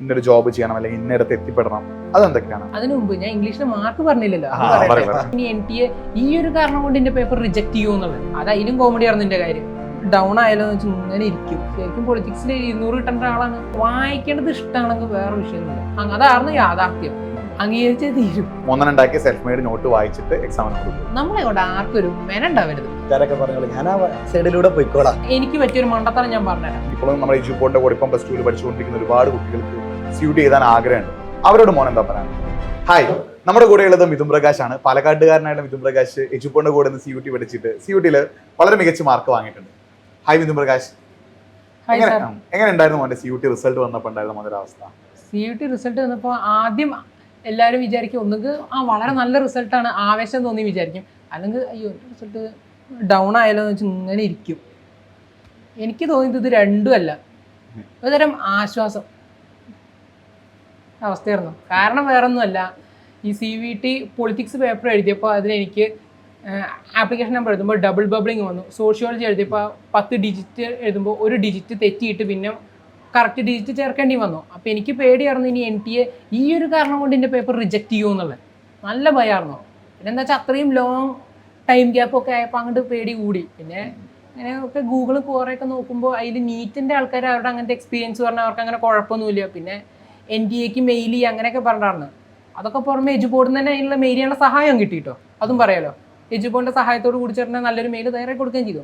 ഇന്നൊരു ജോബ് ചെയ്യണം അല്ലെങ്കിൽ ഇന്നിടത്ത് എത്തിപ്പെടണം. അതെന്തൊക്കെയാണ്? അതിനു മുമ്പ് ഞാൻ ഇംഗ്ലീഷിന് മാർക്ക് പറഞ്ഞില്ലല്ലോ. ഇനി എൻ ടി എ ഈ ഒരു കാരണം കൊണ്ട് എന്റെ പേപ്പർ റിജക്ട് ചെയ്യുമെന്നുള്ളത് അത് അതിലും കോമഡി ആയിരുന്നു എന്റെ കാര്യം. ഡൗൺ ആയാലോ എന്ന് വെച്ചാൽ ഇങ്ങനെ ഇരിക്കും. ശരിക്കും പൊളിറ്റിക്സിൽ ഇരുന്നൂറ് കിട്ടേണ്ട ആളാണ്. വായിക്കേണ്ടത് ഇഷ്ടമാണെങ്കിൽ വേറെ വിഷയമൊന്നുമില്ല. അതാണ് അതായിരുന്നു യാഥാർത്ഥ്യം. അംഗീകരിച്ചേ തീരും. മൂന്നെണ്ണുണ്ടാക്കിയ സെൽഫ് മെയ്ഡ് നോട്ട് വായിച്ചിട്ട് എക്സാമിന് കൊടുക്കും. നമ്മളെ കൊണ്ട് ആർക്കൊരു മെനുണ്ടാവരുത്. കൂട്ടുകാരൊക്കെ പറഞ്ഞോളൂ ഞാൻ സൈഡിലൂടെ പോയിക്കോളാം. എനിക്ക് പറ്റിയൊരു മണ്ടത്തരം ഞാൻ പറഞ്ഞുതരാം. ഇപ്പോഴും നമ്മുടെ എജുപോർട്ടിന്റെ കൂടെ ഇപ്പം പ്ലസ് ടുവിൽ പഠിച്ചുകൊണ്ടിരിക്കുന്ന ഒരുപാട് കുട്ടികൾക്ക് സ്യൂട്ട് ചെയ്താൻ ആഗ്രഹമുണ്ട്. അവരോട് മോൻ എന്താ പറയാൻ ഹായ് നമ്മുടെ കൂടെയുള്ളത് മിഥുൻ പ്രകാശ് ആണ്. പാലക്കാട്ടുകാരനായിട്ടുള്ള മിഥുൻ പ്രകാശ് എജുപ്പോന്റെ കൂടെ നിന്ന് സി യു ടി പഠിച്ചിട്ട് സി യു ടിയിൽ വളരെ മികച്ച മാർക്ക് വാങ്ങിയിട്ടുണ്ട്. ഹായ് മിഥുൻ പ്രകാശ്. എങ്ങനെ എങ്ങനെ ഉണ്ടായിരുന്നു മോന്റെ സി യു ടി റിസൾട്ട് വന്നപ്പോൾ ഉണ്ടായിരുന്ന അവസ്ഥ സി യു ടി റിസൾട്ട് വന്നപ്പോൾ ആദ്യം എല്ലാവരും വിചാരിക്കും ഒന്നുകിൽ ആ വളരെ നല്ല റിസൾട്ടാണ് ആവേശം തോന്നി വിചാരിക്കും. അല്ലെങ്കിൽ അയ്യോ റിസൾട്ട് ഡൗൺ ആയാലോ എന്ന് വെച്ചാൽ ഇങ്ങനെ ഇരിക്കും. എനിക്ക് തോന്നിയത് ഇത് രണ്ടും അല്ല. ഒരുതരം ആശ്വാസം. അവസ്ഥയായിരുന്നു. കാരണം വേറൊന്നുമല്ല ഈ C V T politics paper എഴുതിയപ്പോൾ അതിലെനിക്ക് ആപ്ലിക്കേഷൻ നമ്പർ എഴുതുമ്പോൾ ഡബിൾ ബബിളിങ് വന്നു. സോഷ്യോളജി എഴുതിയപ്പോൾ പത്ത് ഡിജിറ്റ് എഴുതുമ്പോൾ ഒരു ഡിജിറ്റ് തെറ്റിയിട്ട് പിന്നെ കറക്റ്റ് ഡിജിറ്റ് ചേർക്കേണ്ടി വന്നു. അപ്പോൾ എനിക്ക് പേടിയായിരുന്നു ഇനി എൻ ടി എ ഈ ഒരു കാരണം കൊണ്ട് എന്റെ പേപ്പർ റിജക്റ്റ് ചെയ്യുമെന്നുള്ളത് നല്ല ഭയമായിരുന്നു പിന്നെ എന്താ വെച്ചാൽ അത്രയും ലോങ് ടൈം ഗ്യാപ്പൊക്കെ ആയപ്പോൾ അങ്ങോട്ട് പേടി കൂടി. പിന്നെ അങ്ങനെ ഒക്കെ ഗൂഗിൾ കുറേയൊക്കെ നോക്കുമ്പോൾ അതിൽ നീറ്റിന്റെ ആൾക്കാർ അവരുടെ അങ്ങനത്തെ എക്സ്പീരിയൻസ് പറഞ്ഞാൽ അവർക്ക് അങ്ങനെ കുഴപ്പമൊന്നുമില്ല. പിന്നെ എൻ ഡി എക്ക് മെയിൽ ചെയ്യുക അങ്ങനെയൊക്കെ പറഞ്ഞിട്ടാണ് അതൊക്കെ പുറമെ എജുബോർഡിൽ തന്നെ അതിനുള്ള മെയിൽ ചെയ്യാനുള്ള സഹായം കിട്ടിയിട്ടോ? അതും പറയാലോ? എജുബോർഡിന്റെ സഹായത്തോട് കൂടി ചേർന്ന് നല്ലൊരു മെയിൽ തയ്യാറായി കൊടുക്കുകയും ചെയ്തു.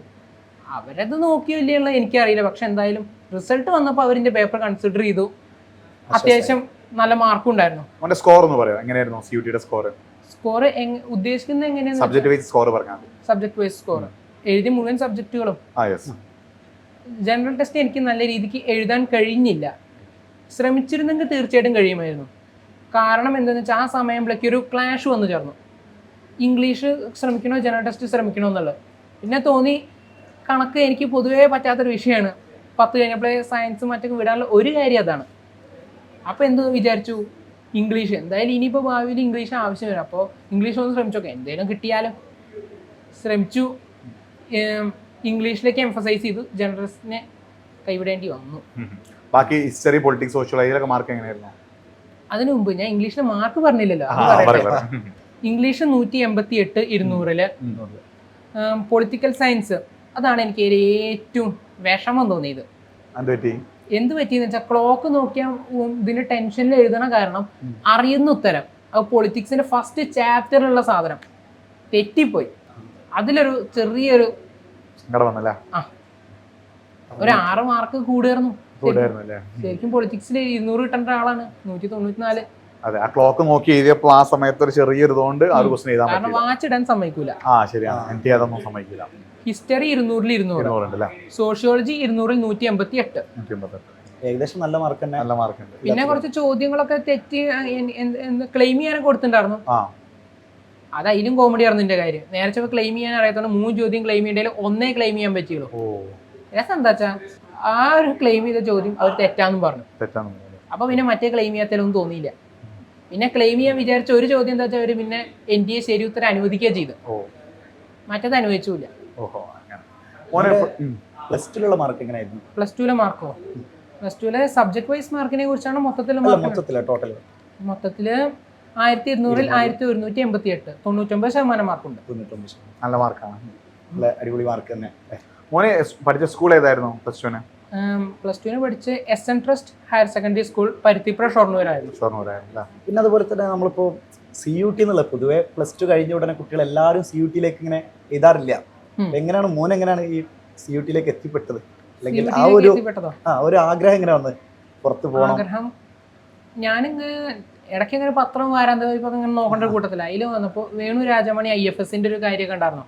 അവരത് നോക്കിയോ ഇല്ലയുള്ള എനിക്കറിയില്ല. പക്ഷെ എന്തായാലും റിസൾട്ട് വന്നപ്പോൾ അവരിന്റെ പേപ്പർ കൺസിഡർ ചെയ്തു. അത്യാവശ്യം നല്ല മാർക്കും ഉണ്ടായിരുന്നു. അവന്റെ സ്കോർ ഒന്ന് പറയാം. എങ്ങനെയായിരുന്നു സിയുടിയുടെ സ്കോർ സ്കോർ ഉദ്ദേശിക്കുന്നത് എങ്ങനെയാണ് സബ്ജക്ട് വൈസ് സ്കോർ പറഞ്ഞാൽ സബ്ജക്ട് വൈസ് സ്കോർ എഴുതി മുഴുവൻ സബ്ജക്റ്റുകളും ജനറൽ ടെസ്റ്റ് എനിക്ക് നല്ല രീതിക്ക് എഴുതാൻ കഴിഞ്ഞില്ല. ശ്രമിച്ചിരുന്നെങ്കിൽ തീർച്ചയായിട്ടും കഴിയുമായിരുന്നു. കാരണം എന്താണെന്ന് വെച്ചാൽ ആ സമയമ്പോഴേക്ക് ഒരു ക്ലാഷ് വന്നു ചേർന്നു. ഇംഗ്ലീഷ് ശ്രമിക്കണോ ജനറൽ ടെസ്റ്റ് ശ്രമിക്കണോ എന്നുള്ളത്. പിന്നെ തോന്നി കണക്ക് എനിക്ക് പൊതുവേ പറ്റാത്തൊരു വിഷയമാണ് പത്ത് കഴിഞ്ഞപ്പോഴേ സയൻസ് മറ്റൊക്കെ വിടാനുള്ള ഒരു കാര്യം അതാണ്. അപ്പോൾ എന്ത് വിചാരിച്ചു? ഇംഗ്ലീഷ്. എന്തായാലും ഇനിയിപ്പോൾ ഭാവിയിൽ ഇംഗ്ലീഷ് ആവശ്യം വരും. അപ്പോൾ ഇംഗ്ലീഷ് ഒന്ന് ശ്രമിച്ചോക്കെ എന്തെങ്കിലും കിട്ടിയാലോ. ശ്രമിച്ചു. ഇംഗ്ലീഷിലേക്ക് എംഫസൈസ് ചെയ്തു. ജനറൽസിനെ കൈവിടേണ്ടി വന്നു. ബാക്കി ഹിസ്റ്ററി പൊളിറ്റിക്സ് സോഷ്യോളജി ഇതിലൊക്കെ മാർക്ക് എങ്ങനെയായിരുന്നു? അതിനു മുമ്പ് ഞാൻ ഇംഗ്ലീഷിന് മാർക്ക് പറഞ്ഞില്ലല്ലോ. ഇംഗ്ലീഷ് നൂറ്റി എൺപത്തി എട്ട് ഇരുന്നൂറിൽ പൊളിറ്റിക്കൽ സയൻസ് അതാണ് എനിക്ക് ഏറ്റവും വിഷമം തോന്നിയത്. എന്ത് പറ്റി? എന്ത് പറ്റിയെന്ന് വെച്ചാൽ ക്ലോക്ക് നോക്കിയാൽ ഇതിന് ടെൻഷനിൽ എഴുതണ കാരണം അറിയുന്ന ഉത്തരം. അത് പൊളിറ്റിക്സിന്റെ ഫസ്റ്റ് ചാപ്റ്ററിലുള്ള സാധനം. തെറ്റിപ്പോയി. അതിലൊരു ചെറിയൊരു ഒരു ആറ് മാർക്ക് അല്ലേ ശരിക്കും പൊളിറ്റിക്സിൽ ഇരുന്നൂറ് കിട്ടേണ്ട ആളാണ്. നൂറ്റി തൊണ്ണൂറ്റിനാല് അതെ ആ ക്ലോക്ക് നോക്കി എഴുതിയപ്പോൾ ആ സമയത്ത് ഒരു ചെറിയൊരു ഇതുകൊണ്ട് ആ ക്വസ്റ്റൻ എഴുതാൻ കാരണം വാച്ച് ഇടാൻ സമ്മതിക്കൂല. ആ ശരിയാണ്. എനിക്ക് അതൊന്നും സമ്മതിക്കില്ല ഹിസ്റ്ററി ഇരുന്നൂറിൽ ഇരുന്നൂറ്. സോഷ്യോളജി ഇരുന്നൂറിൽ നൂറ്റി എൺപത്തി എട്ട് ഏകദേശം നല്ല മാർക്ക് തന്നെ നല്ല മാർക്ക് ഉണ്ട് പിന്നെ കുറച്ച് ചോദ്യങ്ങളൊക്കെ തെറ്റി ക്ലെയിം ചെയ്യാനൊക്കെ കൊടുത്തിട്ടുണ്ടായിരുന്നു. ആ. അത് അതിലും കോമഡി ആയിരുന്നു എന്റെ കാര്യം. നേരത്തെ ക്ലെയിം ചെയ്യാൻ അറിയാത്തോണ്ട് മൂന്ന് ചോദ്യം ക്ലെയിം ചെയ്യേണ്ടതിൽ ഒന്നേ ക്ലെയിം ചെയ്യാൻ പറ്റിയുള്ളൂ. ഓ. രസം എന്താ വെച്ചാ ആ ഒരു ക്ലെയിം ചെയ്ത ചോദ്യം അവർ തെറ്റാന്ന് പറഞ്ഞു. തെറ്റാണ് അപ്പൊ പിന്നെ മറ്റേ ക്ലെയിം ചെയ്യാത്തതിലൊന്നും തോന്നിയില്ല. പിന്നെ ക്ലെയിം ചെയ്യാൻ വിചാരിച്ച ഒരു ചോദ്യം എന്താ വെച്ചാൽ അവർ പിന്നെ എൻ ഡി എ ശരി ഉത്തരം അനുവദിക്കുക ചെയ്ത് മറ്റത് മറ്റേത് അനുവദിച്ചില്ല. ഓഹോ അങ്ങനെ. മോനെ പ്ലസ് ടുലെ മാർക്ക് എങ്ങനെയായിരുന്നു പ്ലസ് ടുവിലെ മാർക്കോ പ്ലസ് ടുവിലെ സബ്ജക്ട് വൈസ് മാർക്കിനെ കുറിച്ചാണ് മൊത്തത്തിലെ മൊത്തത്തിൽ ടോട്ടൽ മൊത്തത്തിൽ ആയിരത്തി ഇരുന്നൂറിൽ ആയിരത്തി ഒരുന്നൂറ്റി എൺപത്തി എട്ട് തൊണ്ണൂറ്റൊമ്പത് ശതമാനം മാർക്കുണ്ട് തൊണ്ണൂറ്റൊമ്പത്. നല്ല മാർക്കാണ് നല്ല അടിപൊളി മാർക്ക് തന്നെ. മോനെ പഠിച്ച സ്കൂൾ ഏതായിരുന്നു പ്ലസ് ടുവിന് പ്ലസ് ടുവിന് പഠിച്ച് S N trust higher secondary school Paruthipuzha ഷൊർണൂരായിരുന്നു. ഷൊർണൂരായിരുന്നു പിന്നെ അതുപോലെ തന്നെ നമ്മളിപ്പോൾ സി യു ടി എന്നുള്ള പൊതുവെ പ്ലസ് ടു കഴിഞ്ഞ ഉടനെ കുട്ടികൾ എല്ലാവരും സി യു ടിയിലേക്ക് ഇങ്ങനെ എഴുതാറില്ല. എങ്ങനെയാണ് മോൻ എങ്ങനെയാണ് ഈ സി യു ടിയിലേക്ക് എത്തിപ്പെട്ടത്? അല്ലെങ്കിൽ ആ ഒരു ആ ഒരു ആഗ്രഹം എങ്ങനെ വന്നത് പുറത്ത് പോകണം ആഗ്രഹം ഞാനിങ്ങനെ ഇടയ്ക്ക് ഇങ്ങനെ പത്രം വാരാന്ത ഇപ്പൊ ഇങ്ങനെ നോക്കേണ്ട കൂട്ടത്തില്ല അതിൽ വന്നപ്പോൾ വേണു രാജമണി ഐ എഫ് എസിന്റെ ഒരു കാര്യമൊക്കെ ഉണ്ടായിരുന്നു.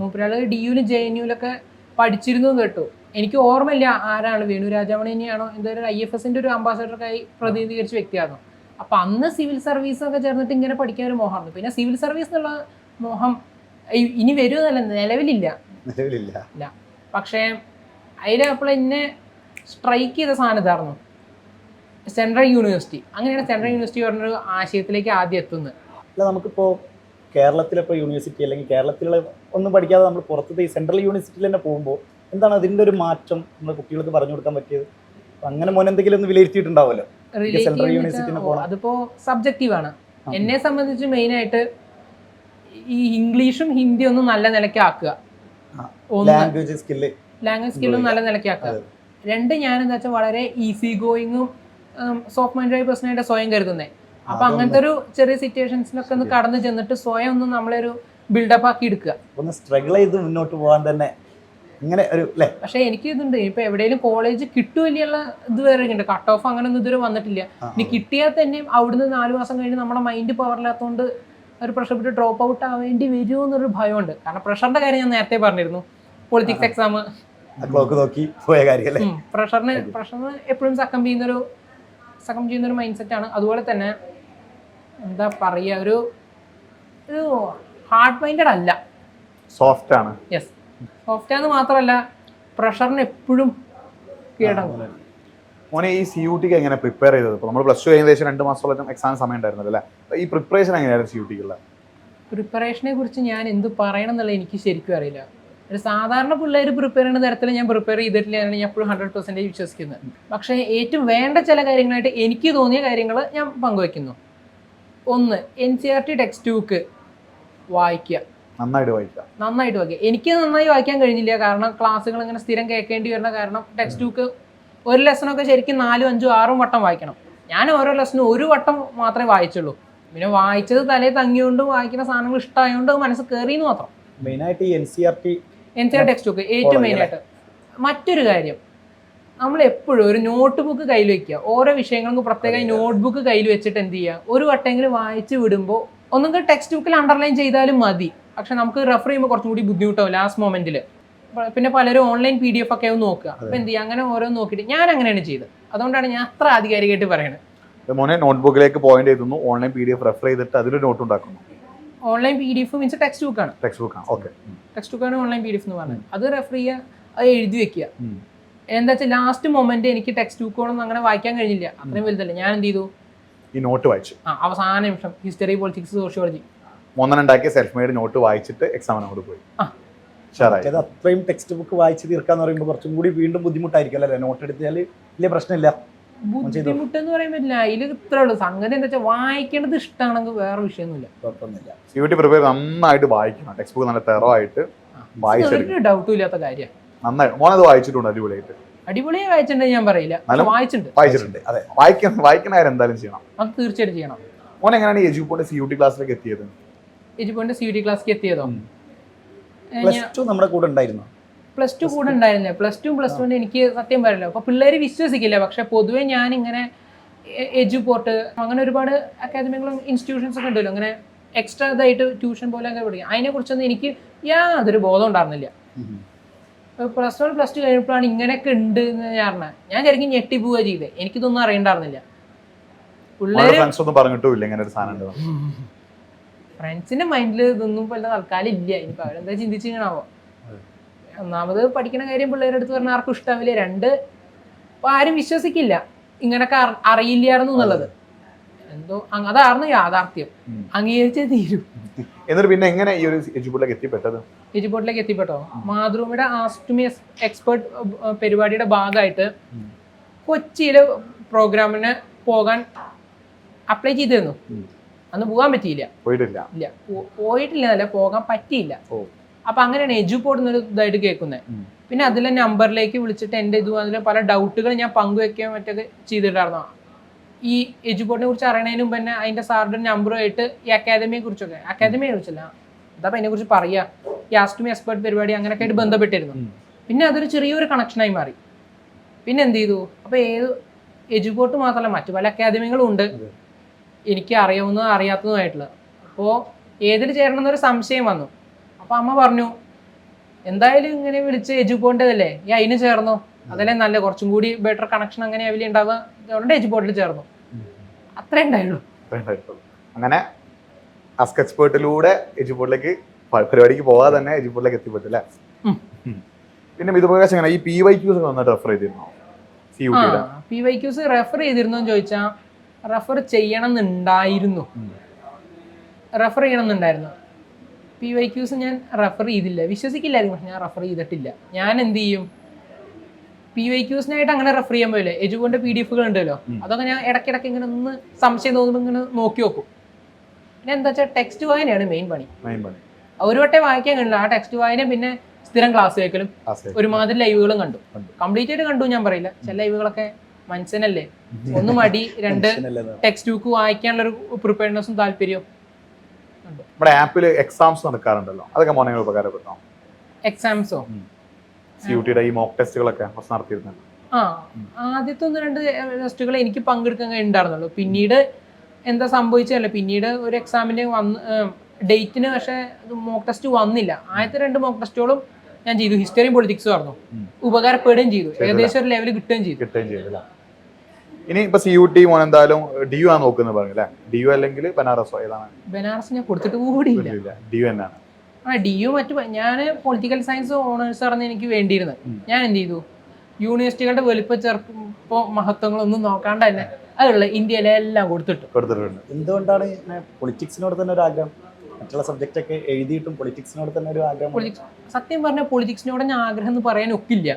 മൂപ്പരാൾ ഡി യുലും ജെ എൻ യുലൊക്കെ പഠിച്ചിരുന്നു എന്ന് കേട്ടു. എനിക്ക് ഓർമ്മയില്ല ആരാണ് വേണു രാജമണി തന്നെയാണോ എന്തായാലും ഐ എഫ് എസിന്റെ ഒരു അംബാസഡർക്കായി പ്രതിനിധീകരിച്ച വ്യക്തിയായിരുന്നു അപ്പൊ അന്ന് സിവിൽ സർവീസ് ഒക്കെ ചേർന്നിട്ട് ഇങ്ങനെ പഠിക്കാൻ ഒരു മോഹമായിരുന്നു പിന്നെ സിവിൽ സർവീസ് എന്നുള്ള മോഹം ഇനി വരുമെന്നല്ല നിലവിലില്ല. നിലവിലില്ല. ഇല്ല. പക്ഷേ അതിൽ അപ്പോൾ എന്നെ സ്ട്രൈക്ക് ചെയ്ത സാധനം ഇതായിരുന്നു. Central university. അങ്ങനെയാണ് സെൻട്രൽ യൂണിവേഴ്സിറ്റി പറഞ്ഞൊരു ആശയത്തിലേക്ക് ആദ്യം എത്തുന്നത്. അല്ല നമുക്കിപ്പോൾ കേരളത്തിലിപ്പോൾ യൂണിവേഴ്സിറ്റി അല്ലെങ്കിൽ കേരളത്തിലുള്ള ഒന്നും പഠിക്കാതെ നമ്മൾ പുറത്തത്തെ ഈ സെൻട്രൽ യൂണിവേഴ്സിറ്റിയിൽ തന്നെ പോകുമ്പോൾ എന്താണ് അതിന്റെ ഒരു മാറ്റം നമ്മുടെ കുട്ടികൾക്ക് പറഞ്ഞു കൊടുക്കാൻ പറ്റിയത്? അങ്ങനെ മോൻ എന്തെങ്കിലും ഒന്ന് വിലയിരുത്തിയിട്ടുണ്ടാവുമല്ലോ? സെൻട്രൽ യൂണിവേഴ്സിറ്റിന് പോകണം അതിപ്പോ സബ്ജക്റ്റീവ് ആണ്. എന്നെ സംബന്ധിച്ച് മെയിൻ ആയിട്ട് ഈ ഇംഗ്ലീഷും ഹിന്ദി ഒന്നും നല്ല നിലയ്ക്ക് ആക്കുക. ലാംഗ്വേജ് സ്കില്ല് ലാംഗ്വേജ് സ്കില്ലും നല്ല നിലയ്ക്ക് ആക്കുക രണ്ട് ഞാൻ എന്താ വെച്ചാൽ വളരെ ഈസി ഗോയിങ്ങും സോഫ്റ്റ് മൈൻഡായ പേഴ്സണായിട്ട് സ്വയം കരുതുന്നേ. അപ്പൊ അങ്ങനത്തെ ഒരു ചെറിയ സിറ്റുവേഷൻസിലൊക്കെ ഒന്ന് കടന്നു ചെന്നിട്ട് സ്വയം ഒന്ന് നമ്മളൊരു ബിൽഡപ്പ് ആക്കി എടുക്കുക. ഒന്ന് സ്ട്രഗിൾ ചെയ്ത് മുന്നോട്ട് പോകാൻ തന്നെ ഇങ്ങനെ ഒരു അല്ലേ പക്ഷെ എനിക്ക് ഇതുണ്ട്. ഇപ്പൊ എവിടെയെങ്കിലും കോളേജ് കിട്ടുമല്ലുള്ള ഇത് വേറെ ഉണ്ട് കട്ട് ഓഫ് അങ്ങനെ ഒന്നും ഇതുവരെ വന്നിട്ടില്ല. ഇനി കിട്ടിയാൽ തന്നെ അവിടുന്ന് നാല് മാസം കഴിഞ്ഞ് നമ്മുടെ മൈൻഡ് പവറില്ലാത്തതുകൊണ്ട് ഒരു പ്രഷർ വിട്ട് ഡ്രോപ്പ് ഔട്ട് ആവേണ്ടി വരുമോ എന്നൊരു ഭയമുണ്ട്. കാരണം പ്രഷറിന്റെ കാര്യം ഞാൻ നേരത്തെ പറഞ്ഞിരുന്നു. പൊളിറ്റിക്സ് എക്സാം ക്ലോക്ക് നോക്കി പോയ കാര്യം അല്ലേ പ്രഷറിന് പ്രഷറിന് എപ്പോഴും സക്കം ചെയ്യുന്നൊരു സക്കം ചെയ്യുന്നൊരു മൈൻഡ് സെറ്റാണ് അതുപോലെ തന്നെ എന്താ പറയുക ഒരു ഒരു ഹാർഡ് മൈൻഡഡ് അല്ല. സോഫ്റ്റ് ആണ്. യെസ് സോഫ്റ്റ് ആണെന്ന് മാത്രമല്ല പ്രഷറിന് എപ്പോഴും കീഴടങ്ങും മോനെ ഈ സി യു ടിക്ക് എങ്ങനെ പ്രിപ്പയർ ചെയ്തത്? ഇപ്പോൾ നമ്മൾ പ്ലസ് ടു ഏകദേശം രണ്ട് മാസത്തോളം എക്സാം സമയം ഉണ്ടായിരുന്നല്ലോ അല്ലേ? ഈ പ്രിപ്പറേഷൻ എങ്ങനെയായിരുന്നു സി യു ടിക്കുള്ള പ്രിപ്പറേഷനെ കുറിച്ച് ഞാൻ എന്ത് പറയണം എന്നുള്ളത് എനിക്ക് ശരിക്കും അറിയില്ല. ഒരു സാധാരണ പിള്ളേർ പ്രിപ്പയർ ചെയ്യുന്ന തരത്തിൽ ഞാൻ പ്രിപ്പയർ ചെയ്തിട്ടില്ല എന്നാണ് ഞാൻ എപ്പോഴും ഹൺഡ്രഡ് പെർസെന്റേജ് വിശ്വസിക്കുന്നത്. പക്ഷേ ഏറ്റവും വേണ്ട ചില കാര്യങ്ങളായിട്ട് എനിക്ക് തോന്നിയ കാര്യങ്ങൾ ഞാൻ പങ്കുവയ്ക്കുന്നു. ഒന്ന് N C R T text book വായിക്കുക. നന്നായിട്ട് വായിക്കുക. നന്നായിട്ട് വായിക്കുക. എനിക്ക് നന്നായി വായിക്കാൻ കഴിഞ്ഞില്ല. കാരണം ക്ലാസ്സുകൾ ഇങ്ങനെ സ്ഥിരം കേൾക്കേണ്ടി വരുന്ന കാരണം ടെക്സ്റ്റ് ബുക്ക് ഒരു ലെസണൊക്കെ ശരിക്കും നാലും അഞ്ചും ആറും വട്ടം വായിക്കണം. ഞാൻ ഓരോ ലെസനും ഒരു വട്ടം മാത്രമേ വായിച്ചുള്ളൂ. പിന്നെ വായിച്ചത് തലേ തങ്ങിയോണ്ട് വായിക്കുന്ന സാധനങ്ങൾ ഇഷ്ടമായതുകൊണ്ട് മനസ്സ് കയറിയെന്ന് മാത്രം. മെയിനായിട്ട് ഈ N C R T N C R text book ഏറ്റവും ആയിട്ട്. മറ്റൊരു കാര്യം നമ്മൾ എപ്പോഴും ഒരു നോട്ട് ബുക്ക് കയ്യിൽ വെക്കുക. ഓരോ വിഷയങ്ങൾക്കും പ്രത്യേകം നോട്ട് ബുക്ക് കയ്യിൽ വെച്ചിട്ട് എന്ത് ചെയ്യുക? ഒരു വട്ടെങ്കിലും വായിച്ച് വിടുമ്പോൾ ഒന്നുകിൽ ടെക്സ്റ്റ് ബുക്കിൽ അണ്ടർലൈൻ ചെയ്താലും മതി. പക്ഷെ നമുക്ക് റെഫർ ചെയ്യുമ്പോൾ കുറച്ചും കൂടി ബുദ്ധിമുട്ടാവും ലാസ്റ്റ് മൊമെന്റിൽ പിന്നെ പലരും ഓൺലൈൻ പി ഡി എഫ് ഒക്കെ നോക്കുക. അപ്പൊ എന്ത് ചെയ്യുക? അങ്ങനെ ഓരോ നോക്കിയിട്ട് ഞാൻ അങ്ങനെയാണ് ചെയ്തത്. അതുകൊണ്ടാണ് ഞാൻ അത്ര ആധികാരികമായിട്ട് പറയുന്നത് മോനെ നോട്ട്ബുക്കിലേക്ക് പോയിന്റ് ചെയ്തു online P D F refer ചെയ്തിട്ട് അതിലൊരു നോട്ട് ഉണ്ടാക്കുന്നു. Online P D F means text book ആണ്. ടെക്സ്റ്റ് ബുക്കാണ് ഓക്കെ ടെക്സ്റ്റ് ബുക്കാണ് ഓൺലൈൻ പി ഡി എഫ് എന്ന് പറഞ്ഞത്. അത് റെഫർ ചെയ്യുക അത് എഴുതി വെക്കുക. എന്താ വെച്ചാൽ ലാസ്റ്റ് മൊമെന്റ് എനിക്ക് ടെക്സ്റ്റ് ബുക്കുകളൊന്നും അങ്ങനെ വായിക്കാൻ കഴിഞ്ഞില്ല. അത്രയും വലുതല്ല. ഞാൻ എന്ത് ചെയ്തു? ഈ നോട്ട് വായിച്ചു. ആ അവസാന നിമിഷം. ഹിസ്റ്ററി പൊളിറ്റിക്സ് സോഷ്യോളജി മൂന്നെണ്ണുണ്ടാക്കിയ സെൽഫ് മെയ്ഡ് നോട്ട് വായിച്ചിട്ട് എക്സാമിന് അങ്ങോട്ട് പോയി. അത്രയും ടെക്സ്റ്റ് ബുക്ക് വായിച്ച് തീർക്കാന്ന് പറയുമ്പോൾ കുറച്ചും കൂടി വീണ്ടും ബുദ്ധിമുട്ടായിരിക്കും അല്ലേ? നോട്ട് എടുത്താൽ വലിയ പ്രശ്നമില്ല. ബുദ്ധിമുട്ട് എന്ന് പറയാൻ പറ്റില്ല അതിൽ ഇത്രേ ഉള്ളൂ. സംഗതി എന്താ വെച്ചാൽ വായിക്കേണ്ടത് ഇഷ്ടമാണെങ്കിൽ വേറെ വിഷയമൊന്നുമില്ല കുഴപ്പമൊന്നുമില്ല. സി യു ടി പ്രിപ്പയർ നന്നായിട്ട് വായിക്കണം. ടെക്സ്റ്റ് ബുക്ക് നല്ല തെറോ ആയിട്ട് വായിച്ചെടുക്കും ഒരു ഡൗട്ടും ഇല്ലാത്ത കാര്യമാണ് നന്നായി. മോനത് വായിച്ചിട്ടുണ്ട് അടിപൊളിയായിട്ട്. അടിപൊളിയായി വായിച്ചിട്ടുണ്ടെങ്കിൽ ഞാൻ പറയില്ല. വായിച്ചിട്ടുണ്ട്. വായിച്ചിട്ടുണ്ട്. അതെ. വായിക്കുന്ന വായിക്കുന്ന കാര്യം എന്തായാലും ചെയ്യണം. അത് തീർച്ചയായിട്ടും ചെയ്യണം. മോൻ എങ്ങനെയാണ് edu point C U T ക്ലാസ്സിലേക്ക് എത്തിയത്? എജുപോയിന്റ് സി ഡി ക്ലാസ്സിലേക്ക് എത്തിയതോ. പ്ലസ് ടു നമ്മുടെ കൂടെ ഉണ്ടായിരുന്നു? പ്ലസ് ടു കൂടെ ഉണ്ടായിരുന്നില്ല പ്ലസ് ടു പ്ലസ് ടുവിന് എനിക്ക് സത്യം പറയല്ലോ. അപ്പൊ പിള്ളേര് വിശ്വസിക്കില്ല. പക്ഷെ പൊതുവേ ഞാൻ ഇങ്ങനെ എജു പോർട്ട് അങ്ങനെ ഒരുപാട് അക്കാദമികളും ഇൻസ്റ്റിറ്റ്യൂഷൻസ് ഒക്കെ ഉണ്ടല്ലോ. അങ്ങനെ എക്സ്ട്രാ ഇതായിട്ട് ട്യൂഷൻ പോലെ ഒക്കെ പഠിക്കും. അതിനെ കുറിച്ചൊന്നും എനിക്ക് യാതൊരു ബോധം ഉണ്ടായിരുന്നില്ല. പ്ലസ് വൺ പ്ലസ് ടു കഴിഞ്ഞപ്പോഴാണ് ഇങ്ങനെയൊക്കെ ഉണ്ട് എന്ന് ഞാൻ അറിഞ്ഞത് ഞാൻ ശരിക്കും ഞെട്ടി പോവുക ചെയ്തത് എനിക്കിതൊന്നും അറിയണ്ടായിരുന്നില്ല. ഫ്രണ്ട്സിന്റെ മൈൻഡിൽ ഇതൊന്നും ഇപ്പൊ തൽക്കാലം ഇല്ല. ഇനിയിപ്പോ അവരെന്താ ചിന്തിച്ചിങ്ങനാവോ ഒന്നാമത് പഠിക്കണ കാര്യം പിള്ളേരുടെ അടുത്ത് പറഞ്ഞാൽ ആർക്കും ഇഷ്ടാവില്ല. രണ്ട് ആരും വിശ്വസിക്കില്ല. ഇങ്ങനൊക്കെ അറിയില്ല അറിയില്ലായിരുന്നു എന്നുള്ളത്. എന്തോ അതാണ് അതായിരുന്നു യാഥാർത്ഥ്യം. അംഗീകരിച്ചേ തീരും. എന്നിട്ട് പിന്നെ എങ്ങനെ ഈ ഒരു എജുപോർട്ടിലേക്ക് എത്തിപ്പെട്ടത്? എജുപോർട്ടിലേക്ക് എത്തിപ്പെട്ടോ? മാതൃഭൂമിയുടെ ആസ്റ്റുമി എക്സ്പേർട്ട് പരിപാടിയുടെ ഭാഗമായിട്ട്. കൊച്ചിയിലെ പ്രോഗ്രാമിന് പോകാൻ അപ്ലൈ ചെയ്തിരുന്നു. അന്ന് പോകാൻ പറ്റിയില്ല. പോയിട്ടില്ല. ഇല്ല. പോയിട്ടില്ല എന്നല്ല പോകാൻ പറ്റിയില്ല. അപ്പൊ അങ്ങനെയാണ് എജുപോർട്ട് ഒരു ഇതായിട്ട് കേൾക്കുന്നത് പിന്നെ അതിലെ നമ്പറിലേക്ക് വിളിച്ചിട്ട് എന്റെ ഇത് അതിലെ പല ഡൗട്ടുകൾ ഞാൻ പങ്കുവെക്കുകയും മറ്റൊക്കെ ചെയ്തിട്ടായിരുന്നു ഈ എജുപോർട്ടിനെ കുറിച്ച് അറിയണതിന് മുമ്പ് തന്നെ അതിന്റെ സാറിന്റെ നമ്പറുമായിട്ട് ഈ അക്കാദമിയെ കുറിച്ചൊക്കെ. അക്കാദമിയെ കുറിച്ചല്ല. എന്താ അതിനെ കുറിച്ച് പറയാ? ഈ ആസ്റ്റുമി എക്സ്പേർട്ട് പരിപാടി അങ്ങനെയൊക്കെ ആയിട്ട് ബന്ധപ്പെട്ടിരുന്നു. പിന്നെ അതൊരു ചെറിയൊരു കണക്ഷനായി മാറി. പിന്നെ എന്ത് ചെയ്തു? അപ്പൊ ഏത് എജുപോർട്ട് മാത്രമല്ല മറ്റു പല അക്കാദമികളും ഉണ്ട്. എനിക്ക് അറിയാവുന്നതും അറിയാത്തതുമായിട്ടുള്ള. അപ്പോൾ ഏതിൽ ചേരണം എന്നൊരു സംശയം വന്നു. അപ്പോൾ അമ്മ പറഞ്ഞു എന്തായാലും ഇങ്ങനെ വിളിച്ച് എജു പോണ്ടതല്ലേ ഈ അതിന് ചേർന്നു? അതല്ലേ നല്ല? കുറച്ചും കൂടി ബെറ്റർ കണക്ഷൻ അങ്ങനെ അവലി ഉണ്ടാവുക അതുകൊണ്ട് എജുപോർട്ടിൽ ചേർന്നു. അത്രേ ഉണ്ടായുള്ളൂ. അങ്ങനെ അസ്ക് എക്സ്പേർട്ടിലൂടെ എജുപോർട്ടിലേക്ക് പരിപാടിക്ക് പോകാതെ തന്നെ എജുപോർട്ടിലേക്ക് എത്തിപ്പെട്ടു അല്ലേ. പിന്നെ മിതപ്രകാശ് എങ്ങനെ? ഈ പി വൈ ക്യൂസ് നന്നായിട്ട് റെഫർ ചെയ്തിരുന്നോ? പി വൈ ക്യൂസ് റെഫർ ചെയ്തിരുന്നോ എന്ന് ചോദിച്ചാൽ റെഫർ ചെയ്യണം എന്നുണ്ടായിരുന്നു. റെഫർ ചെയ്യണം എന്നുണ്ടായിരുന്നു. പി വൈ ക്യൂസ് ഞാൻ റെഫർ ചെയ്തില്ല. വിശ്വസിക്കില്ലായിരുന്നു. പക്ഷെ ഞാൻ റെഫർ ചെയ്തിട്ടില്ല. ഞാൻ എന്ത് ചെയ്യും? പി വൈ ക്യൂസിനായിട്ട് അങ്ങനെ റെഫർ ചെയ്യാൻ പോയില്ലേ? എജുവിന്റെ പി ഡി എഫുകൾ ഉണ്ടല്ലോ. അതൊക്കെ ഞാൻ ഇടയ്ക്കിടയ്ക്ക് ഇങ്ങനെ ഒന്ന് സംശയം തോന്നുമ്പോൾ ഇങ്ങനെ നോക്കി നോക്കും പിന്നെ എന്താ വെച്ചാൽ ടെക്സ്റ്റ് വായനയാണ് മെയിൻ പണി. ഒരു വട്ടേ വായിക്കാൻ കണ്ടില്ല. ആ ടെക്സ്റ്റ് വായന പിന്നെ സ്ഥിരം ക്ലാസ് കേൾക്കലും ഒരുമാതിരി ലൈവുകളും കണ്ടു. കണ്ടു. കംപ്ലീറ്റ് ആയിട്ട് കണ്ടു ഞാൻ പറയില്ല. ചില ലൈവുകളൊക്കെ മനുഷ്യനല്ലേ? ഒന്ന് മടി രണ്ട് ടെക്സ്റ്റ് ബുക്ക് വായിക്കാനുള്ള ഒരു പ്രിപ്പയർനെസ്സും താല്പര്യവും നമ്മുടെ ആപ്പിൽ എക്സാംസ് നടക്കാറുണ്ടല്ലോ. അതൊക്കെ മോനെ ഉപകാരപ്പെട്ടോ? എക്സാംസോ സി യു ടിയുടെ ഈ മോക്ക് ടെസ്റ്റുകളൊക്കെ കുറച്ച് നടത്തിയിരുന്നുണ്ട് ആ ആദ്യത്തെ ഒന്ന് രണ്ട് ടെസ്റ്റുകൾ എനിക്ക് പങ്കെടുക്കാൻ ഉണ്ടായിരുന്നുള്ളൂ പിന്നീട് എന്താ സംഭവിച്ചതല്ല പിന്നീട് ഒരു എക്സാമിന് വന്ന് ഡേറ്റിന് പക്ഷേ മോക്ക് ടെസ്റ്റ് വന്നില്ല. ആദ്യത്തെ രണ്ട് മോക്ക് ടെസ്റ്റുകളും ഞാൻ ചെയ്തു. ഹിസ്റ്ററിയും പൊളിറ്റിക്സും ആയിരുന്നു. ഉപകാരപ്പെടുകയും ചെയ്തു. ഏകദേശം ഒരു ലെവൽ കിട്ടുകയും ചെയ്തു. കിട്ടുകയും ചെയ്തില്ല. ഇനി ഇപ്പൊ സി യു ടി മോൻ എന്തായാലും ഡി യു ആണ് നോക്കുന്നത് പറഞ്ഞു അല്ലെ? ഡി യു അല്ലെങ്കിൽ ബനാറസോ ഏതാണ്? ബനാറസ് ഞാൻ കൊടുത്തിട്ട് കൂടിയില്ല. ഡി യു തന്നെയാണ് ആ ഡി യു മറ്റു ഞാൻ പൊളിറ്റിക്കൽ സയൻസ് ഓണേഴ്സ് പറഞ്ഞ് എനിക്ക് വേണ്ടിയിരുന്നത് ഞാൻ എന്ത് ചെയ്തു? യൂണിവേഴ്സിറ്റികളുടെ വലിപ്പ ചെറുപ്പോ മഹത്വങ്ങളൊന്നും നോക്കാണ്ട് തന്നെ അതുള്ള ഇന്ത്യയിലെ എല്ലാം കൊടുത്തിട്ടു. കൊടുത്തിട്ടുണ്ട്. എന്തുകൊണ്ടാണ് പൊളിറ്റിക്സിനോട് തന്നെ ഒരു ആഗ്രഹം? മറ്റുള്ള സബ്ജക്റ്റ് ഒക്കെ എഴുതിയിട്ടും പൊളിറ്റിക്സിനോട് തന്നെ ഒരു ആഗ്രഹം സത്യം പറഞ്ഞ പൊളിറ്റിക്സിനോട് ഞാൻ ആഗ്രഹം എന്ന് പറയാൻ ഒക്കില്ല.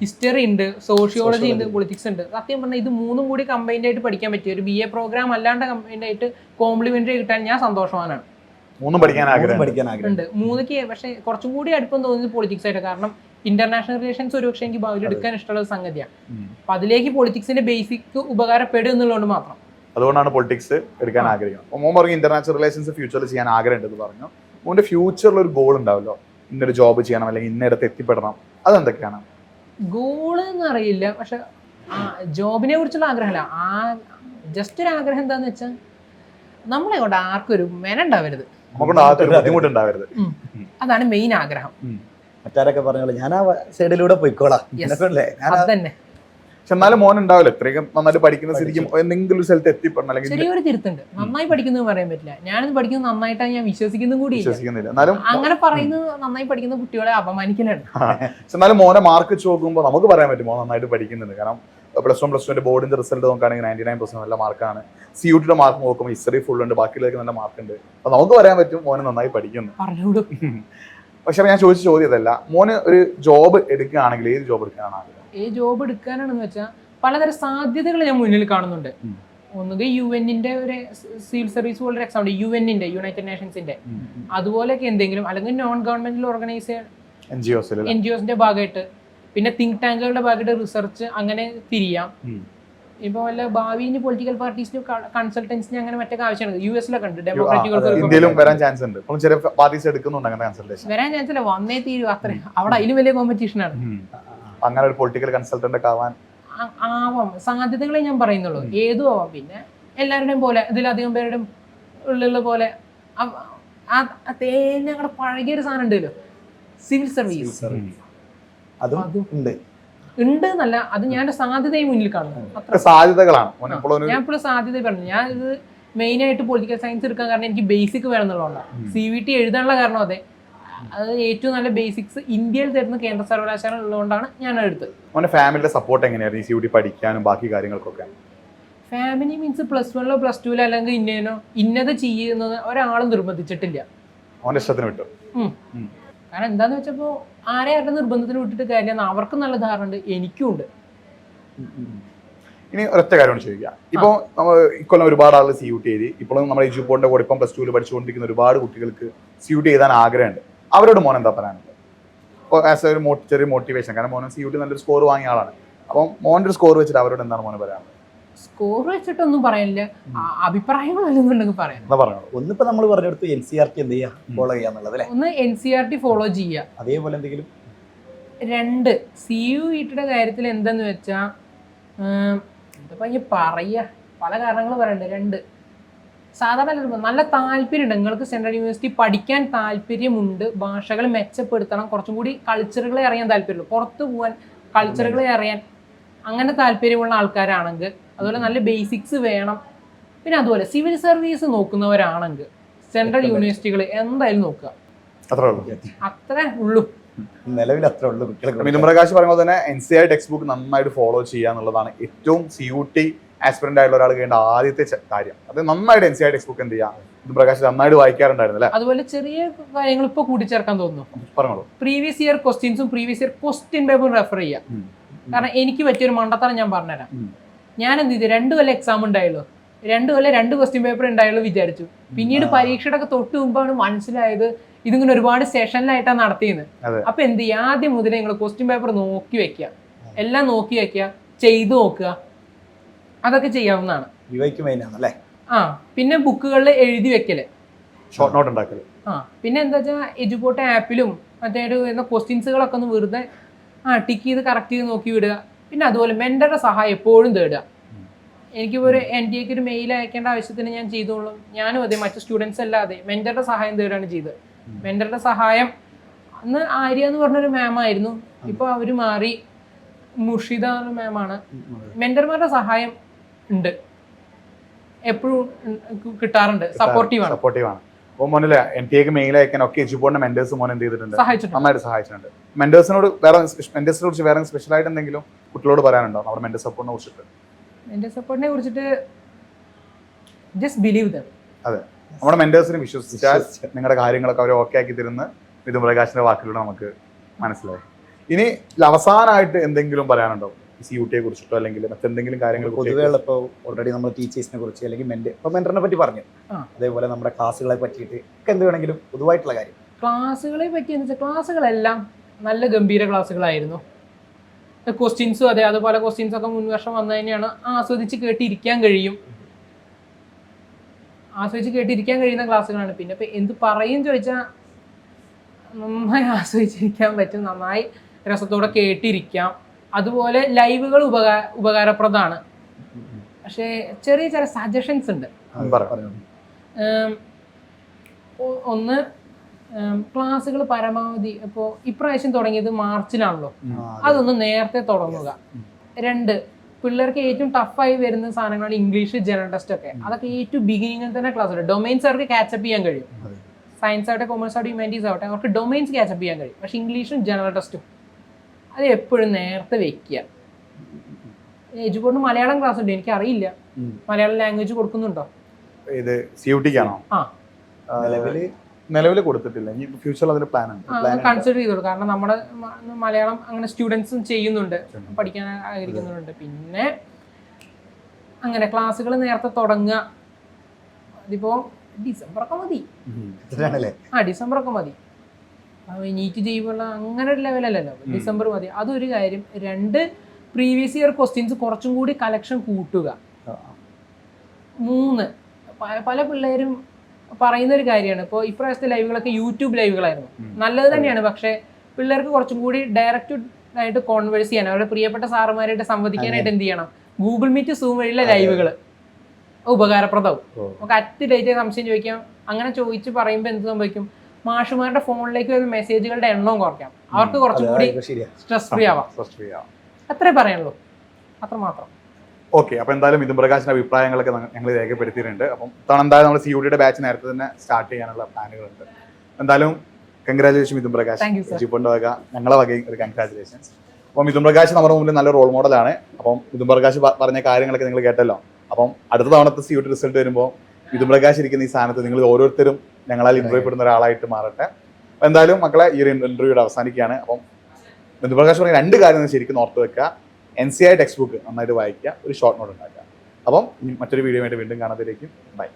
ഹിസ്റ്ററി ഉണ്ട് സോഷ്യോളജി ഉണ്ട് പൊളിറ്റിക്സ് ഉണ്ട്. സത്യം പറഞ്ഞാൽ ഇത് മൂന്നും കൂടി കമ്പൈൻഡ് ആയിട്ട് പഠിക്കാൻ പറ്റിയ ഒരു ബി എ പ്രോഗ്രാം അല്ലാണ്ട് കമ്പൈൻഡ് ആയിട്ട് കോംപ്ലിമെന്ററി കിട്ടാൻ ഞാൻ സന്തോഷവാനാണ്. മൂന്നും പഠിക്കാൻ ആഗ്രഹം. പഠിക്കാൻ ആഗ്രഹമുണ്ട് പക്ഷേ കുറച്ചും കൂടി അടുപ്പം തോന്നുന്നത് പൊളിറ്റിക്സ് ആയിട്ട്. കാരണം ഇന്റർനാഷണൽ റിലേഷൻസ് ഒരു പക്ഷേ എനിക്ക് ഭാവിയിൽ എടുക്കാൻ ഇഷ്ടമുള്ള സംഗതിയാണ്. അപ്പൊ അതിലേക്ക് പൊളിറ്റിക്സിന്റെ ബേസിക് ഉപകാരപ്പെടും എന്നുള്ളതുകൊണ്ട് മാത്രം. അതുകൊണ്ടാണ് പൊളിറ്റിക്സ് എടുക്കാൻ ആഗ്രഹിക്കുന്നത്. അപ്പോൾ മോൻ പറഞ്ഞു ഇന്റർനാഷണൽ റിലേഷൻസ് ഫ്യൂച്ചറിൽ ചെയ്യാൻ ആഗ്രഹമുണ്ടെന്ന് പറഞ്ഞു. മോന്റെ ഫ്യൂച്ചറിൽ ഒരു ഗോൾ ഉണ്ടാവല്ലോ ഇന്നൊരു ജോബ് ചെയ്യണം അല്ലെങ്കിൽ ഇന്നിടത്ത് എത്തിപ്പെടണം. അതെന്തൊക്കെയാണ്? ഗോൾ എന്ന് അറിയില്ല. പക്ഷെ ജോബിനെ കുറിച്ചുള്ള ആഗ്രഹമല്ല. ആ ജസ്റ്റ് ഒരു ആഗ്രഹം എന്താന്ന് വെച്ചാൽ നമ്മളെ കൊണ്ട് ആർക്കും ഒരു മെന ഉണ്ടാവരുത് ബുദ്ധിമുട്ടുണ്ടാവരുത്. അതാണ് മെയിൻ ആഗ്രഹം. മറ്റാരൊക്കെ പറഞ്ഞോളൂ ഞാൻ ആ സൈഡിലൂടെ പോയിക്കോളാം. Yes. ഞാൻ അത് തന്നെ പക്ഷെ എന്നാലും മോൻ ഉണ്ടാവില്ല. ഇത്രയും നന്നായിട്ട് പഠിക്കുന്ന സ്ഥിതിക്കും എന്തെങ്കിലും ഒരു സ്ഥലത്ത് എത്തിപ്പെടണം. അല്ലെങ്കിൽ ചെറിയൊരു തിരുത്തുണ്ട്. നന്നായി പഠിക്കുന്നത് പറയാൻ പറ്റില്ല. ഞാനത് പഠിക്കുന്നത് നന്നായിട്ടാണ് ഞാൻ വിശ്വസിക്കുന്നതും കൂടി വിശ്വസിക്കുന്നില്ല. എന്നാലും അങ്ങനെ പറയുന്നത് നന്നായി പഠിക്കുന്ന കുട്ടികളെ അപമാനിക്കലാണ്. പക്ഷെ എന്നാലും മോനെ മാർക്ക് വെച്ച് നോക്കുമ്പോൾ നമുക്ക് പറയാൻ പറ്റും മോൻ നന്നായിട്ട് പഠിക്കുന്നുണ്ട്. കാരണം പ്ലസ് വൺ പ്ലസ് ടുവിന്റെ ബോർഡിന്റെ റിസൾട്ട് നോക്കുകയാണെങ്കിൽ നയന്റി നയൻ പെർസെന്റ് നല്ല മാർക്കാണ് സി യു ടിയുടെ മാർക്ക് നോക്കുമ്പോൾ ഹിസ്റ്ററി ഫുൾ ഉണ്ട്. ബാക്കിയുള്ളതൊക്കെ നല്ല മാർക്ക് ഉണ്ട്. അപ്പൊ നമുക്ക് പറയാൻ പറ്റും മോനെ നന്നായി പഠിക്കുന്നു. പക്ഷെ ഞാൻ ചോദിച്ച ചോദ്യം ഇതല്ല. മോന് ഒരു ജോബ് എടുക്കുകയാണെങ്കിൽ ഏത് ജോബ് എടുക്കാനാണ് ആഗ്രഹം? ഈ ജോബ് എടുക്കാനാണെന്ന് വെച്ചാൽ പലതരം സാധ്യതകൾ ഞാൻ മുന്നിൽ കാണുന്നുണ്ട്. ഒന്നുകിൽ യു എന്നിന്റെ ഒരു സിവിൽ സർവീസ് പോലൊരു എക്സാം ഉണ്ട് യു എന്നിന്റെ യുണൈറ്റഡ് നേഷൻസിന്റെ അതുപോലെയൊക്കെ എന്തെങ്കിലും അല്ലെങ്കിൽ non governmental organisation N G ഒസിന്റെ ഭാഗമായിട്ട്. പിന്നെ തിങ്ക് ടാങ്കുകളുടെ ഭാഗമായിട്ട് റിസർച്ച് അങ്ങനെ തിരിയാം. ഇപ്പൊ വല്ല ഭാവിയിൽ പൊളിറ്റിക്കൽ പാർട്ടീസിന് കൺസൾട്ടൻസിന് അങ്ങനെ മറ്റൊക്കെ ആവശ്യമാണ് യു എസിലൊക്കെ ഉണ്ട്. ഡെമോക്രാറ്റുകൾക്ക് വരാൻ ചാൻസ് ഉണ്ട്. പാർട്ടീസ് എടുക്കുന്നുണ്ട് അങ്ങനെ കൺസൾട്ടേഷൻ വരാൻ ചാൻസ് ഇല്ല വന്നേ തീരും. അത്ര അവിടെ അതിലും വലിയ കോമ്പറ്റീഷൻ ആണ്. അങ്ങനെ ഒരു പൊളിറ്റിക്കൽ കൺസൾട്ടന്റ് ഒക്കെ ആവാൻ ആവാം. സാധ്യതകളെ ഞാൻ പറയുന്നുള്ളൂ. ഏതും ആവാം. പിന്നെ എല്ലാവരുടെയും പോലെ ഇതിലധികം പേരുടെ ഉള്ളിലുള്ള പോലെ തേനങ്ങളുടെ പഴകിയ ഒരു സാധനം ഉണ്ടല്ലോ. സിവിൽ സർവീസ് ഉണ്ട്. ഉണ്ട് എന്നല്ല അത് ഞാൻ സാധ്യതയും മുന്നിൽ കാണുന്നു. സാധ്യതകളാണ്. ഞാൻ ഇപ്പോഴും സാധ്യത പറഞ്ഞു. ഞാൻ ഇത് മെയിൻ ആയിട്ട് പൊളിറ്റിക്കൽ സയൻസ് എടുക്കാൻ കാരണം എനിക്ക് ബേസിക് വേണം എന്നുള്ളതുകൊണ്ടാണ് സി വി ടി എഴുതാനുള്ള കാരണം അതെ. അത് ഏറ്റവും നല്ല ബേസിക്സ് ഇന്ത്യയിൽ തരുന്ന കേന്ദ്ര സർവകലാശാല ഉള്ളതുകൊണ്ടാണ് ഞാൻ എടുത്തത്. അവന്റെ ഫാമിലിയുടെ സപ്പോർട്ട് എങ്ങനെയായിരുന്നു ഈ സി യു ടി പഠിക്കാനും ബാക്കി കാര്യങ്ങൾക്കൊക്കെ? ഫാമിലി മീൻസ് പ്ലസ് വണ്ണിലോ പ്ലസ് ടുവിലോ അല്ലെങ്കിൽ ഇന്നേനോ ഇന്നത് ചെയ്യുന്നത് ഒരാളും നിർബന്ധിച്ചിട്ടില്ല. ഇഷ്ടത്തിന് വിട്ടു. കാരണം എന്താന്ന് വെച്ചപ്പോ ആരെ ആരുടെ നിർബന്ധത്തിന് വിട്ടിട്ട് കാര്യമാണ് അവർക്കും നല്ല ധാരണ ഉണ്ട് എനിക്കും ഉണ്ട്. ഇനി ഒരൊറ്റ കാര്യമാണ് ചോദിക്കുക ഇപ്പോൾ ഇക്കൊല്ലം ഒരുപാട് ആളുകൾ സി യു ടി എഴുതി. ഇപ്പോഴും നമ്മുടെ എജുപോർട്ടിന്റെ കൂടെ ഇപ്പം പ്ലസ് ടുവിൽ പഠിച്ചുകൊണ്ടിരിക്കുന്ന ഒരുപാട് കുട്ടികൾക്ക് സി യു ടി എഴുതാൻ ആഗ്രഹമുണ്ട്. അവരോട് മോൻ എന്താ പറയാനുള്ളത്? ഇപ്പോൾ ആസ് ഒരു മോ ചെറിയ മോട്ടിവേഷൻ കാരണം മോൻ സി യു ടി നല്ലൊരു സ്കോർ വാങ്ങിയ ആളാണ്. അപ്പം മോന്റെ ഒരു സ്കോർ വെച്ചിട്ട് അവരോട് എന്താണ് മോനെ പറയാനുള്ളത്? സ്കോർ വെച്ചിട്ടൊന്നും പറയാനില്ല അഭിപ്രായങ്ങൾ വല്ലതുണ്ടെങ്കിൽ പറയാം. ഒന്നിപ്പോ നമ്മൾ പറഞ്ഞെടുത്ത് എൻ സി ആർ ടി എന്ത് ചെയ്യാ? ഫോളോ ചെയ്യാന്നുള്ളത് അല്ലേ? ഒന്ന് N C R T follow ചെയ്യുക അതേപോലെ എന്തെങ്കിലും? രണ്ട്. സി യു ഇട്ടിയുടെ കാര്യത്തിൽ എന്തെന്ന് വെച്ചാ എന്താ ഈ പറയുക പല കാരണങ്ങൾ പറയണ്ട്? രണ്ട്. സാധാരണ നല്ല താല്പര്യമുണ്ട്. നിങ്ങൾക്ക് സെൻട്രൽ യൂണിവേഴ്സിറ്റി പഠിക്കാൻ താല്പര്യമുണ്ട്. ഭാഷകൾ മെച്ചപ്പെടുത്തണം. കുറച്ചും കൂടി കൾച്ചറുകളെ അറിയാൻ താല്പര്യമുള്ളൂ. പുറത്തു പോകാൻ കൾച്ചറുകളെ അറിയാൻ അങ്ങനെ താല്പര്യമുള്ള ആൾക്കാരാണെങ്കിൽ അതുപോലെ നല്ല ബേസിക്സ് വേണം. പിന്നെ അതുപോലെ സിവിൽ സർവീസ് നോക്കുന്നവരാണെങ്കിൽ സെൻട്രൽ യൂണിവേഴ്സിറ്റികൾ എന്തായാലും നോക്കുക. അത്രേ ഉള്ളൂ. അത്രേ ഉള്ളൂ. നിലവിൽ അത്ര ഉള്ളൂ. മിനുപ്രകാശ് പറയുമ്പോൾ തന്നെ N C I text book നന്നായിട്ട് ഫോളോ ചെയ്യുക എന്നുള്ളതാണ് ഏറ്റവും സി യു ടി ആസ്പിറന്റ് ആയിട്ടുള്ള ഒരാൾ ചെയ്യേണ്ട ആദ്യത്തെ കാര്യം. അത് നന്നായിട്ട് N C R text book എന്ത് ചെയ്യാം? ഇത് പ്രകാശ് നന്നായിട്ട് വായിക്കാറുണ്ടായിരുന്നു അല്ലേ? അതുപോലെ ചെറിയ കാര്യങ്ങൾ ഇപ്പൊ കൂട്ടിച്ചേർക്കാൻ തോന്നുന്നു. പറഞ്ഞോളൂ. പ്രീവിയസ് ഇയർ ക്വസ്റ്റ്യൻസും പ്രീവിയസ് ഇയർ ക്വസ്റ്റ്യൻ പേപ്പറും റെഫർ ചെയ്യാം. കാരണം എനിക്ക് പറ്റിയൊരു മണ്ടത്തരം ഞാൻ പറഞ്ഞുതരാം. ഞാൻ എന്ത് ചെയ്തു? രണ്ടു കൊല്ലം എക്സാം ഉണ്ടായുള്ളൂ രണ്ടു കൊല്ലം രണ്ട് ക്വസ്റ്റ്യൻ പേപ്പർ ഉണ്ടായുള്ളൂ വിചാരിച്ചു. പിന്നീട്. പരീക്ഷയുടെ ഒക്കെ തൊട്ട് മുമ്പാണ് മനസ്സിലായത് ഇതിങ്ങനെ ഒരുപാട് സെഷനിലായിട്ടാണ് നടത്തിയത്. അപ്പൊ എന്ത് ചെയ്യാം? ആദ്യം മുതലേ നിങ്ങൾ ക്വസ്റ്റ്യൻ പേപ്പർ നോക്കി വെക്കുക. എല്ലാം നോക്കി വെക്കുക. ചെയ്തു നോക്കുക. അതൊക്കെ ചെയ്യാവുന്നതാണ്. ഇവയ്ക്ക് മെയിൻ ആണ് അല്ലേ? ആ പിന്നെ ബുക്കുകളിൽ എഴുതി വെക്കൽ. ഷോർട്ട് നോട്ട് ഉണ്ടാക്കൽ. ആ പിന്നെ എന്താ വെച്ചാൽ എജുപോട്ട് ആപ്പിലും മറ്റേ ഒരു വരുന്ന ക്വസ്റ്റ്യൻസുകളൊക്കെ ഒന്ന് വെറുതെ ആ ടിക്ക് ചെയ്ത് കറക്റ്റ് ചെയ്ത് നോക്കി വിടുക. പിന്നെ അതുപോലെ മെന്ററുടെ സഹായം എപ്പോഴും തേടുക. എനിക്ക് ഒരു എൻ ഡി എക്ക് ഒരു മെയിൽ അയക്കേണ്ട ആവശ്യത്തിന് ഞാൻ ചെയ്തോളും. ഞാനും അതെ മറ്റു സ്റ്റുഡൻസ് അല്ലാതെ മെന്ററുടെ സഹായം തേടുകയാണ് ചെയ്തത്. മെന്ററുടെ സഹായം അന്ന് ആര്യ എന്ന് പറഞ്ഞൊരു മാം ആയിരുന്നു. ഇപ്പോൾ അവർ മാറി. മുഷിദ മാമാണ് മെന്റർമാരുടെ സഹായം ഉണ്ട്. എപ്പോഴും കിട്ടാറുണ്ട്. സപ്പോർട്ടീവ് ആണ്. സപ്പോർട്ടീവ് ആണ്. അപ്പോൾ മോനില്ല എൻ ടി എക്ക് മെയിൽ അയക്കാൻ ഒക്കെ എജുപോണിന്റെ മെന്റേഴ്സ് മോൻ എന്ത് ചെയ്തിട്ടുണ്ട്? നന്നായിട്ട് സഹായിച്ചിട്ടുണ്ട്. മെന്റേഴ്സിനോട് വേറെ മെന്റേഴ്സിനെ കുറിച്ച് വേറെ സ്പെഷ്യൽ ആയിട്ട് എന്തെങ്കിലും കുട്ടികളോട് പറയാനുണ്ടോ? നമ്മുടെ മെന്റർ സപ്പോർട്ടിനെ കുറിച്ചിട്ട്. മെന്റർ സപ്പോർട്ടിനെ കുറിച്ചിട്ട് ജസ്റ്റ് ബിലീവ് ദം അതെ. നമ്മുടെ മെന്റേഴ്സിനെ വിശ്വസിച്ചാൽ. നിങ്ങളുടെ കാര്യങ്ങളൊക്കെ അവർ ഓക്കെ ആക്കി തരുന്ന മിഥുൻ പ്രകാശിന്റെ വാക്കിലൂടെ നമുക്ക് മനസ്സിലായി. ഇനി അവസാനമായിട്ട് എന്തെങ്കിലും പറയാനുണ്ടോ? സി യു ടിയെ കുറിച്ചിട്ടോ അല്ലെങ്കിൽ മറ്റെന്തെങ്കിലും കാര്യങ്ങൾ പൊതുവേ ഇപ്പോൾ ഓൾറെഡി നമ്മൾ ടീച്ചേഴ്സിനെ കുറിച്ച് അല്ലെങ്കിൽ മെന്റ് ഇപ്പോൾ മെന്ററിനെ പറ്റി പറഞ്ഞു. അതേപോലെ നമ്മുടെ ക്ലാസ്സുകളെ പറ്റിയിട്ട് ഒക്കെ എന്ത് വേണമെങ്കിലും പൊതുവായിട്ടുള്ള കാര്യം. ക്ലാസ്സുകളെ പറ്റി എന്ന് വെച്ചാൽ ക്ലാസ്സുകളെല്ലാം നല്ല ഗംഭീര ക്ലാസ്സുകളായിരുന്നു ക്വസ്റ്റ്യൻസും അതെ അതുപോലെ ക്വസ്റ്റ്യൻസ് ഒക്കെ മുൻവർഷം വന്നു തന്നെയാണ് ആസ്വദിച്ച് കേട്ടിരിക്കാൻ കഴിയും. ആസ്വദിച്ച് കേട്ടിരിക്കാൻ കഴിയുന്ന ക്ലാസ്സുകളാണ് പിന്നെ ഇപ്പം എന്ത് പറയും ചോദിച്ചാൽ നന്നായി ആസ്വദിച്ചിരിക്കാൻ പറ്റും നന്നായി രസത്തോടെ കേട്ടിരിക്കാം. അതുപോലെ ലൈവുകൾ ഉപകാ ഉപകാരപ്രദമാണ്. പക്ഷേ ചെറിയ ചില സജഷൻസ് ഉണ്ട്. ഒന്ന് ക്ലാസ്സുകൾ പരമാവധി ഇപ്പോൾ ഇപ്രാവശ്യം തുടങ്ങിയത് മാർച്ചിലാണല്ലോ. അതൊന്ന് നേരത്തെ തുടങ്ങുക. രണ്ട് പിള്ളേർക്ക് ഏറ്റവും ടഫായി വരുന്ന സാധനങ്ങളാണ് ഇംഗ്ലീഷ് ജനറൽ ടെസ്റ്റ് ഒക്കെ. അതൊക്കെ ഏറ്റവും ബിഗിനിങ്ങിൽ തന്നെ ക്ലാസ് ഉണ്ട്. ഡൊമൈൻസ് അവർക്ക് കാച്ചപ്പ് ചെയ്യാൻ കഴിയും. സയൻസ് ആവട്ടെ കൊമേഴ്സ് ആവട്ടെ ഹ്യൂമാനിറ്റീസ് ആവട്ടെ അവർക്ക് ഡൊമൈൻസ് കാച്ചപ്പ് ചെയ്യാൻ കഴിയും. പക്ഷേ ഇംഗ്ലീഷും ജനറൽ ടെസ്റ്റും അത് എപ്പോഴും നേരത്തെ വെക്കുക. എജുപോർട്ട് മലയാളം ക്ലാസ് ഉണ്ട് എനിക്ക് അറിയില്ല മലയാളം ലാംഗ്വേജ് കൊടുക്കുന്നുണ്ടോ? ഇത് സി യു ടിക്കാണോ ആ. നിലവിൽ നിലവിൽ കൊടുത്തിട്ടില്ല. ഇനി ഫ്യൂച്ചറിൽ അതിന് പ്ലാൻ ഉണ്ട്. കൺസിഡർ ചെയ്തോളൂ. കാരണം നമ്മുടെ മലയാളം അങ്ങനെ സ്റ്റുഡൻസും ചെയ്യുന്നുണ്ട്. പഠിക്കാൻ ആഗ്രഹിക്കുന്നുണ്ട് പിന്നെ അങ്ങനെ ക്ലാസ്സുകൾ നേരത്തെ തുടങ്ങുക. അതിപ്പോ ഡിസംബർ ഒക്കെ മതി. ആ ഡിസംബർ ഒക്കെ മതി. നീറ്റ് ചെയ്യുമ്പോൾ അങ്ങനെ ഒരു ലെവലല്ലല്ലോ ഡിസംബർ മതി. അതൊരു കാര്യം. രണ്ട് പ്രീവിയസ് ഇയർ ക്വസ്റ്റ്യൻസ് കുറച്ചും കൂടി കളക്ഷൻ കൂട്ടുക. മൂന്ന് പല പിള്ളേരും പറയുന്ന ഒരു കാര്യമാണ്. ഇപ്പോൾ ഇപ്രാവശ്യത്തെ ലൈവുകളൊക്കെ യൂട്യൂബ് ലൈവുകളായിരുന്നു. നല്ലത് തന്നെയാണ്. പക്ഷേ പിള്ളേർക്ക് കുറച്ചും കൂടി ഡയറക്റ്റ് ആയിട്ട് കോൺവേഴ്സ് ചെയ്യാൻ അവരുടെ പ്രിയപ്പെട്ട സാറുമാരായിട്ട് സംവദിക്കാനായിട്ട് എന്ത് ചെയ്യണം? ഗൂഗിൾ മീറ്റ് സൂം വഴിയുള്ള ലൈവുകൾ ഉപകാരപ്രദവും. നമുക്ക് അറ്റ് ഡേറ്റ് സംശയം ചോദിക്കാം. അങ്ങനെ ചോദിച്ച് പറയുമ്പോൾ എന്ത് സംഭവിക്കും? മാഷുമാരുടെ ഫോണിലേക്ക് വരുന്ന മെസ്സേജുകളുടെ എണ്ണവും കുറയ്ക്കാം. അവർക്ക് കുറച്ചും കൂടി സ്ട്രെസ് ഫ്രീ ആവാം. അത്രേ പറയാനുള്ളൂ അത്രമാത്രം. ഓക്കെ അപ്പോൾ എന്തായാലും ഇതും പ്രകാശിന്റെ അഭിപ്രായങ്ങളൊക്കെ ഞങ്ങൾ രേഖപ്പെടുത്തിയിട്ടുണ്ട്. അപ്പം ഇത്തവണ എന്തായാലും നമ്മൾ സി യു ഡിയുടെ ബാച്ച് നേരത്തെ തന്നെ സ്റ്റാർട്ട് ചെയ്യാനുള്ള പ്ലാനുകളുണ്ട്. എന്തായാലും കൺഗ്രാജുലേഷൻ മിഥുൻ പ്രകാശ്. ജിപ്പോണ്ട് വക ഞങ്ങളെ വകയും ഒരു കൺഗ്രാജുലേഷൻസ് അപ്പം മിഥുൻ പ്രകാശ് നമ്മുടെ മുമ്പിൽ നല്ല റോൾ മോഡലാണ് അപ്പം മിഥുൻ പ്രകാശ് പറഞ്ഞ കാര്യങ്ങളൊക്കെ നിങ്ങൾ കേട്ടല്ലോ. അപ്പം അടുത്ത തവണത്തെ സി യു ടി റിസൾട്ട് വരുമ്പോൾ മിഥുൻ പ്രകാശ് ഇരിക്കുന്ന ഈ സ്ഥാനത്ത് നിങ്ങൾ ഓരോരുത്തരും ഞങ്ങളാൽ ഇൻട്രോ പെടുന്ന ഒരാളായിട്ട് മാറട്ടെ. എന്തായാലും മക്കളെ ഈ ഒരു ഇന്റർവ്യൂടെ അവസാനിക്കുകയാണ്. അപ്പം ബന്ധുപ്രകാശ് പറഞ്ഞ രണ്ട് കാര്യം ഒന്ന് ശരിക്കും ഓർത്ത് വെക്കുക. N C I text book നന്നായിട്ട് വായിക്കുക. ഒരു ഷോർട്ട് നോട്ട് ഉണ്ടാക്കുക. അപ്പം മറ്റൊരു വീഡിയോ ആയിട്ട് വീണ്ടും കാണാതിരിക്കും ബൈ